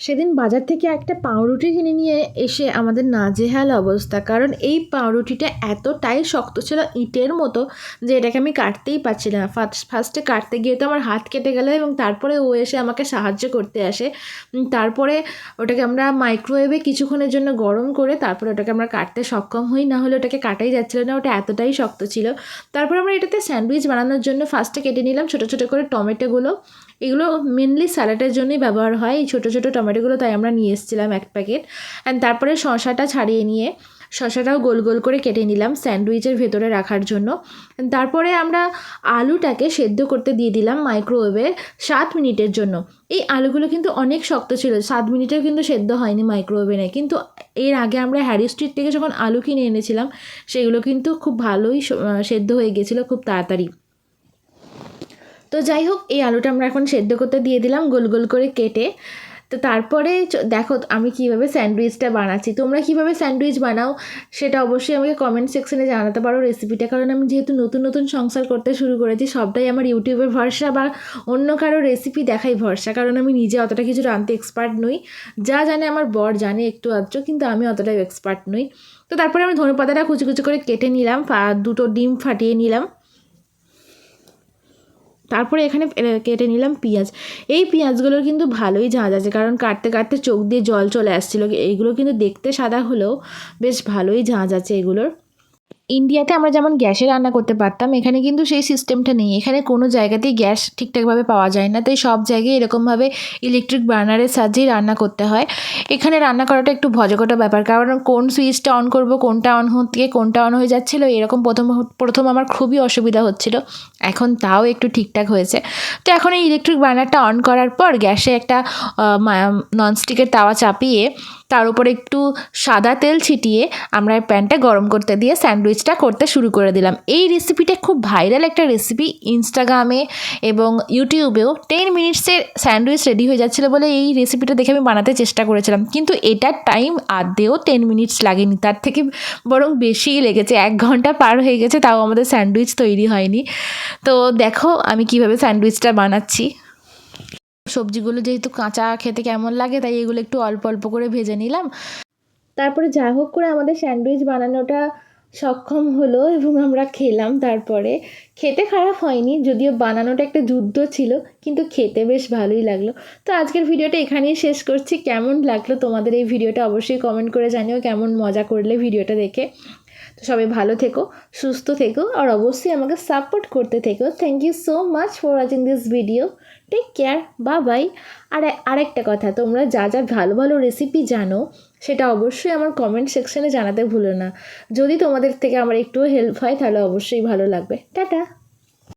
সেদিন বাজার থেকে একটা পাউরুটি কিনে নিয়ে এসে আমাদের নাজেহাল অবস্থা। কারণ এই পাউরুটিটা এতটাই শক্ত ছিল ইটের মতো যে এটাকে আমি কাটতেই পারছিলাম ফার্স্ট ফার্স্টে কাটতে গিয়ে তো আমার হাত কেটে গেলো এবং তারপরে ও এসে আমাকে সাহায্য করতে আসে। তারপরে ওটাকে আমরা মাইক্রোওয়েভে কিছুক্ষণের জন্য গরম করে তারপরে ওটাকে আমরা কাটতে সক্ষম হই। না হলে ওটাকে কাটাই যাচ্ছিল না, ওটা এতটাই শক্ত ছিল। তারপর আমরা এটাতে স্যান্ডউইচ বানানোর জন্য ফার্স্টে কেটে নিলাম ছোটো ছোটো করে টমেটোগুলো। এগুলো মেনলি স্যালাডের জন্যই ব্যবহার হয়। এই ছোটো ছোটো টমেটোগুলো তাই আমরা নিয়ে এসেছিলাম এক প্যাকেট অ্যান্ড তারপরে শশাটা ছাড়িয়ে নিয়ে শশাটাও গোল গোল করে কেটে নিলাম স্যান্ডউইচের ভেতরে রাখার জন্য। তারপরে আমরা আলুটাকে সেদ্ধ করতে দিয়ে দিলাম মাইক্রোওয়েভে সাত মিনিটের জন্য। এই আলুগুলো কিন্তু অনেক শক্ত ছিল, সাত মিনিটেও কিন্তু সেদ্ধ হয়নি মাইক্রোওয়েভে কিন্তু এর আগে আমরা হ্যারি স্ট্রিট থেকে যখন আলু কিনে এনেছিলাম, সেগুলো কিন্তু খুব ভালোই সেদ্ধ হয়ে গেছিল খুব তাড়াতাড়ি। তো যাই হোক, এই আলুটা আমরা এখন সেদ্ধ করতে দিয়ে দিলাম, গোল গোল করে কেটে। তো তারপরে দেখো আমি কীভাবে স্যান্ডউইচটা বানাচ্ছি। তোমরা কীভাবে স্যান্ডউইচ বানাও সেটা অবশ্যই আমাকে কমেন্ট সেকশনে জানাতে পারো রেসিপিটা কারণ আমি যেহেতু নতুন নতুন সংসার করতে শুরু করেছি, সবটাই আমার ইউটিউবের ভরসা বা অন্য কারও রেসিপি দেখাই ভরসা, কারণ আমি নিজে অতটা কিছু রাঁধতে এক্সপার্ট নই। যা জানে আমার বর জানে একটু আধটু, কিন্তু আমি অতটাই এক্সপার্ট নই। তো তারপরে আমি ধনে পাতাটা কুচি কুচি করে কেটে নিলাম দুটো ডিম ফাটিয়ে নিলাম। তারপরে এখানে কেটে নিলাম পেঁয়াজ। এই পেঁয়াজগুলোর কিন্তু ভালোই ঝাঁজ আছে, কারণ কাটতে কাটতে চোখ দিয়ে জল চলে আসছিল। এইগুলো কিন্তু দেখতে সাদা হলেও বেশ ভালোই ঝাঁজ আছে এগুলোর। ইন্ডিয়াতে আমরা যেমন গ্যাসে রান্না করতে পারতাম, এখানে কিন্তু সেই সিস্টেমটা নেই। এখানে কোনো জায়গাতেই গ্যাস ঠিকঠাকভাবে পাওয়া যায় না, তাই সব জায়গায় এরকমভাবে ইলেকট্রিক বার্নারের সাহায্যেই রান্না করতে হয়। এখানে রান্না করাটা একটু ভজকটা ব্যাপার, কারণ কোন সুইচটা অন করব, কোনটা অন হতে কোনটা অন হয়ে যাচ্ছিল, এরকম প্রথম প্রথম আমার খুবই অসুবিধা হচ্ছিল। এখন তাও একটু ঠিকঠাক হয়েছে। তো এখন এই ইলেকট্রিক বার্নারটা অন করার পর গ্যাসে একটা ননস্টিকের তাওয়া চাপিয়ে তার উপরে একটু সাদা তেল ছিটিয়ে আমরা প্যানটা গরম করতে দিয়ে স্যান্ডউইচটা করতে শুরু করে দিলাম। এই রেসিপিটা খুব ভাইরাল একটা রেসিপি ইনস্টাগ্রামে এবং ইউটিউবেও টেন মিনিটসের স্যান্ডউইচ রেডি হয়ে যাচ্ছিল বলে এই রেসিপিটা দেখে আমি বানাতে চেষ্টা করেছিলাম। কিন্তু এটার টাইম আদেও টেন মিনিটস লাগেনি। তার থেকে বরং বেশিই লেগেছে। এক ঘণ্টা পার হয়ে গেছে, তাও আমাদের স্যান্ডউইচ তৈরি হয়নি। তো দেখো আমি কীভাবে স্যান্ডউইচটা বানাচ্ছি। সবজিগুলো যেহেতু কাঁচা খেতে কেমন লাগে, তাই এগুলো একটু অল্প অল্প করে ভেজে নিলাম। তারপরে যা হোক করে আমাদের স্যান্ডউইচ বানানোটা সক্ষম হলো এবং আমরা খেলাম তারপরে। খেতে খারাপ হয়নি, যদিও বানানোটা একটা যুদ্ধ ছিল, কিন্তু খেতে বেশ ভালোই লাগল। তো আজকের ভিডিওটা এখানেই শেষ করছি। কেমন লাগল তোমাদের এই ভিডিওটা অবশ্যই কমেন্ট করে জানিও, কেমন মজা করলে ভিডিওটা দেখে। সবাই ভালো থেকো, সুস্থ থেকো আর অবশ্যই আমাকে সাপোর্ট করতে থেকো। Thank you so much for watching this video take care বা বাই আর আরেকটা কথা, তোমরা যা যা ভালো ভালো রেসিপি জানো, সেটা অবশ্যই আমার কমেন্ট সেকশানে জানাতে ভুলো না। যদি তোমাদের থেকে আমার একটুও হেল্প হয়, তাহলে অবশ্যই ভালো লাগবে। টাটা!